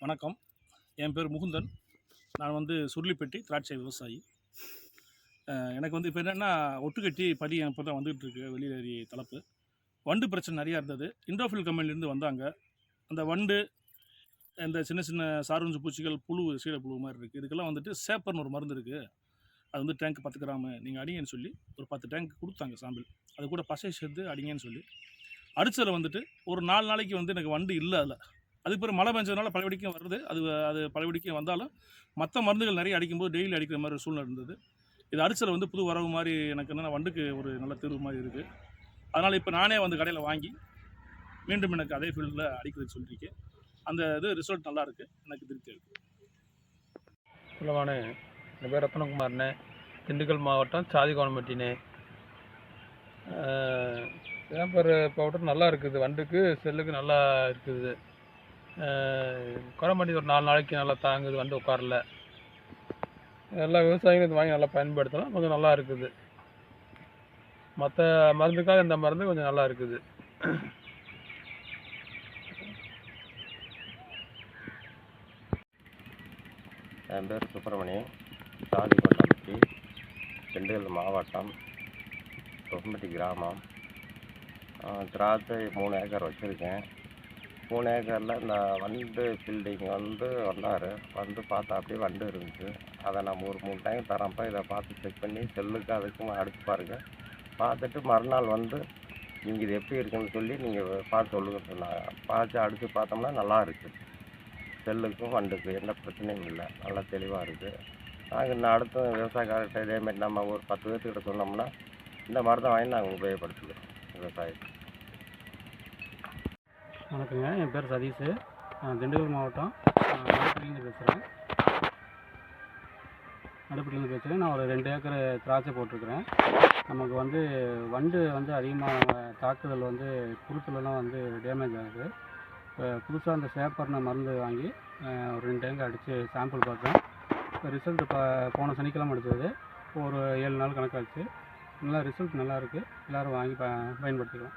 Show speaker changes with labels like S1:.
S1: வணக்கம். என் பேர் முகுந்தன். நான் வந்து சுருளிப்பட்டி திராட்சை விவசாயி. எனக்கு வந்து இப்போ என்னென்னா ஒட்டுக்கட்டி படி இப்போ தான் வந்துகிட்டு இருக்கு வெளியேறி தலைப்பு வண்டு பிரச்சனை நிறையா இருந்தது. இண்டோஃபில் கம்பெனிலேருந்து வந்தாங்க. அந்த வண்டு இந்த சின்ன சின்ன சாருஞ்சு பூச்சிகள் புழு சீடை புழு மாதிரி இருக்குது இதுக்கெல்லாம் வந்துட்டு சேப்பர்னு ஒரு மருந்து இருக்குது அது வந்து டேங்க் பத்து கிராமு. நீங்கள் அடிங்கன்னு சொல்லி ஒரு பத்து டேங்க் கொடுத்தாங்க சாம்பிள் அது கூட பசை சேர்த்து அடிங்கன்னு சொல்லி. அடித்ததில் வந்துட்டு ஒரு நாலு நாளைக்கு வந்து எனக்கு வண்டு இல்லை அதில். அதுக்கு பிறகு மழை பெஞ்சதுனால பழையபடிக்கும் வருது. அது அது பழையபடிக்கும் வந்தாலும் மற்ற மருந்துகள் நிறைய அடிக்கும்போது டெய்லி அடிக்கிற மாதிரி ஒரு சூழ்நிலை இருந்தது. இது அரிசல் வந்து புது வரவு மாதிரி எனக்கு என்னென்னா வண்டுக்கு ஒரு நல்ல தீர்வு மாதிரி இருக்குது அதனால் இப்போ நானே வந்து கடையில் வாங்கி மீண்டும் எனக்கு அதே ஃபீல்டில் அடிக்கிறதுக்கு சொல்லியிருக்கேன். அந்த இது ரிசல்ட் நல்லா இருக்குது எனக்கு திருப்தி இருக்குது
S2: சொல்லுவானே என் பேர் ரத்னகுமார்ண்ணே திண்டுக்கல் மாவட்டம் சாதிகோணம்பட்டினே. பேப்பர் பவுடர் நல்லா இருக்குது. வண்டுக்கு செல்லுக்கு நல்லா இருக்குது. குரம்பட்டி ஒரு நாலு நாளைக்கு நல்லா தாங்குது வந்து உட்காரல. எல்லா விவசாயிகளும் இது வாங்கி நல்லா பயன்படுத்தலாம் கொஞ்சம் நல்லா இருக்குது. மற்ற மருந்துக்காக இந்த மருந்து கொஞ்சம் நல்லா இருக்குது.
S3: என் பேர் சுப்பிரமணியம் சுப்பிரமணியன் சாதிக்கொண்டாம்பட்டி திண்டுக்கல் மாவட்டம் தொப்பம்பட்டி கிராமம். திராட்சை மூணு ஏக்கர் வச்சுருக்கேன். மூணு ஏக்கரில் இந்த வண்டு பில்டிங் வந்து வந்தார். வந்து பார்த்தா அப்படியே வண்டு இருந்துச்சு. அதை நம்ம ஒரு மூணு டைம் தரப்போ இதை பார்த்து செக் பண்ணி செல்லுக்கு அதுக்கும் அடிச்சு பாருங்கள் பார்த்துட்டு மறுநாள் வந்து நீங்கள் இது எப்படி இருக்குன்னு சொல்லி நீங்கள் பார்த்து சொல்லுங்க சொன்னாங்க. பார்த்து அடித்து பார்த்தோம்னா நல்லா இருக்குது செல்லுக்கும் வண்டுக்கும் எந்த பிரச்சனையும் இல்லை. நல்லா தெளிவாக இருக்குது நாங்கள் இன்னும் அடுத்த விவசாயக்காரர்கிட்ட இதேமாரி நம்ம ஒரு பத்து பேர்த்துக்கிட்ட சொன்னோம்னா இந்த மருந்தை வாங்கி நாங்கள் உபயோகப்படுத்துவோம் விவசாயத்துக்கு.
S4: வணக்கங்க. என் பேர் சதீஷ். நான் திண்டுக்கல் மாவட்டம் நடுப்பட்டிலேருந்து பேசுகிறேன் நடுப்பட்டிலேருந்து பேசுகிறேன் நான் ஒரு ரெண்டு ஏக்கர் திராட்சை போட்டிருக்கிறேன். நமக்கு வந்து வண்டு வந்து அதிகமாக தாக்குதல் வந்து குருத்துலலாம் வந்து டேமேஜ் ஆகுது. இப்போ புதுசாக அந்த சேப்பர்ன மருந்து வாங்கி ஒரு ரெண்டு டேங்க் அடித்து சாம்பிள் பார்த்தேன். இப்போ ரிசல்ட் இப்போ போன சனிக்கிழமை எடுத்தது. ஒரு ஏழு நாள் கணக்காச்சு. நல்லா ரிசல்ட் நல்லாயிருக்கு எல்லோரும் வாங்கி ப பயன்படுத்திக்கலாம்.